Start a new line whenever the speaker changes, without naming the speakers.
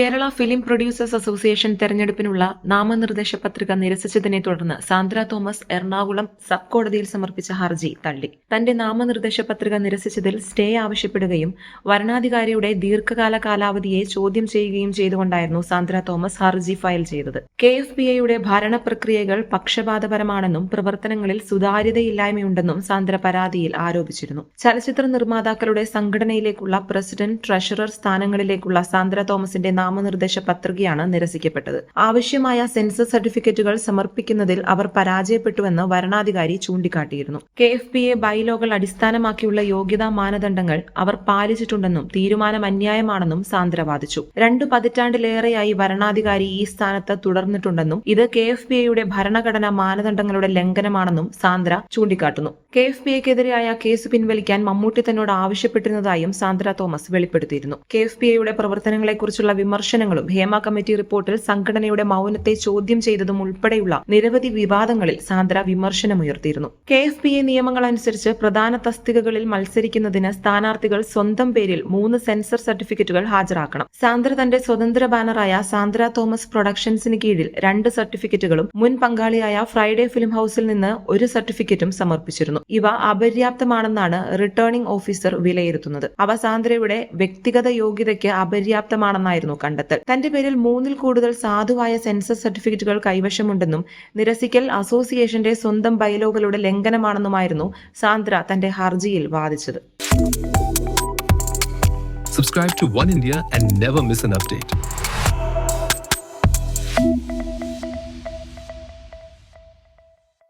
Kerala film producers association തെരഞ്ഞെടുപ്പിനുള്ള നാമനിർദ്ദേശ പത്രിക നിരസിച്ചതിനെ തുടർന്ന് സാന്ദ്ര തോമസ് എറണാകുളം സബ് കോടതിയിൽ സമർപ്പിച്ച ഹർജി തള്ളി. തന്റെ നാമനിർദ്ദേശ പത്രിക നിരസിച്ചതിൽ സ്റ്റേ ആവശ്യപ്പെടുകയും വരണാധികാരിയുടെ ദീർഘകാല കാലാവധിയെ ചോദ്യം ചെയ്യുകയും ചെയ്തുകൊണ്ടായിരുന്നു സാന്ദ്ര തോമസ് ഹർജി ഫയൽ ചെയ്തത്. കെ എഫ് ബി ഐയുടെ ഭരണ പ്രക്രിയകൾ പക്ഷപാതപരമാണെന്നും പ്രവർത്തനങ്ങളിൽ സുതാര്യതയില്ലായ്മയുണ്ടെന്നും സാന്ദ്ര പരാതിയിൽ ആരോപിച്ചിരുന്നു. ചലച്ചിത്ര നിർമ്മാതാക്കളുടെ സംഘടനയിലേക്കുള്ള പ്രസിഡന്റ് ട്രഷറർ സ്ഥാനങ്ങളിലേക്കുള്ള സാന്ദ്ര തോമസിന്റെ നാമനിർദ്ദേശ പത്രികയാണ് നിരസിക്കപ്പെട്ടത്. ആവശ്യമായ സെൻസസ് സർട്ടിഫിക്കറ്റുകൾ സമർപ്പിക്കുന്നതിൽ അവർ പരാജയപ്പെട്ടുവെന്ന് വരണാധികാരി ചൂണ്ടിക്കാട്ടിയിരുന്നു. കെ എഫ് പി എ ബൈലോകൾ അടിസ്ഥാനമാക്കിയുള്ള യോഗ്യതാ മാനദണ്ഡങ്ങൾ അവർ പാലിച്ചിട്ടുണ്ടെന്നും തീരുമാനം അന്യായമാണെന്നും സാന്ദ്ര വാദിച്ചു. രണ്ടു പതിറ്റാണ്ടിലേറെയായി വരണാധികാരി ഈ സ്ഥാനത്ത് തുടർന്നിട്ടുണ്ടെന്നും ഇത് കെ എഫ് പി എയുടെ ഭരണഘടനാ മാനദണ്ഡങ്ങളുടെ ലംഘനമാണെന്നും സാന്ദ്ര ചൂണ്ടിക്കാട്ടുന്നു. കെ എഫ് പി എക്കെതിരായ കേസ് പിൻവലിക്കാൻ മമ്മൂട്ടി തന്നോട് ആവശ്യപ്പെട്ടിരുന്നതായും സാന്ദ്ര തോമസ് വെളിപ്പെടുത്തിയിരുന്നു. കെ എഫ് പി എയുടെ പ്രവർത്തനങ്ങളെക്കുറിച്ചുള്ള വിമർശനങ്ങളും ഹേമ കമ്മിറ്റി റിപ്പോർട്ടിൽ സംഘടനയുടെ മൗനത്തെ ചോദ്യം ചെയ്തതും ഉൾപ്പെടെയുള്ള നിരവധി വിവാദങ്ങളിൽ സാന്ദ്ര വിമർശനമുയർത്തിയിരുന്നു. കെ എഫ് പി എ നിയമങ്ങൾ അനുസരിച്ച് പ്രധാന തസ്തികകളിൽ മത്സരിക്കുന്നതിന് സ്ഥാനാർത്ഥികൾ സ്വന്തം പേരിൽ മൂന്ന് സെൻസർ സർട്ടിഫിക്കറ്റുകൾ ഹാജരാക്കണം. സാന്ദ്ര തന്റെ സ്വതന്ത്ര ബാനറായ സാന്ദ്ര തോമസ് പ്രൊഡക്ഷൻസിന് കീഴിൽ രണ്ട് സർട്ടിഫിക്കറ്റുകളും മുൻ പങ്കാളിയായ ഫ്രൈഡേ ഫിലിം ഹൌസിൽ നിന്ന് ഒരു സർട്ടിഫിക്കറ്റും സമർപ്പിച്ചിരുന്നു. ഇവ അപര്യാപ്തമാണെന്നാണ് റിട്ടേണിംഗ് ഓഫീസർ വിലയിരുത്തുന്നത്. അവ സാന്ദ്രയുടെ വ്യക്തിഗത യോഗ്യതയ്ക്ക് അപര്യാപ്തമാണെന്നായിരുന്നു കണ്ടെത്തൽ തന്റെ പേരിൽ മൂന്നിൽ കൂടുതൽ സാധുവായ സെൻസസ് സർട്ടിഫിക്കറ്റുകൾ കൈവശമുണ്ടെന്നും നിരസിക്കൽ അസോസിയേഷന്റെ സ്വന്തം ബൈലോകളുടെ ലംഘനമാണെന്നുമായിരുന്നു സാന്ദ്ര തന്റെ ഹർജിയിൽ വാദിച്ചത്.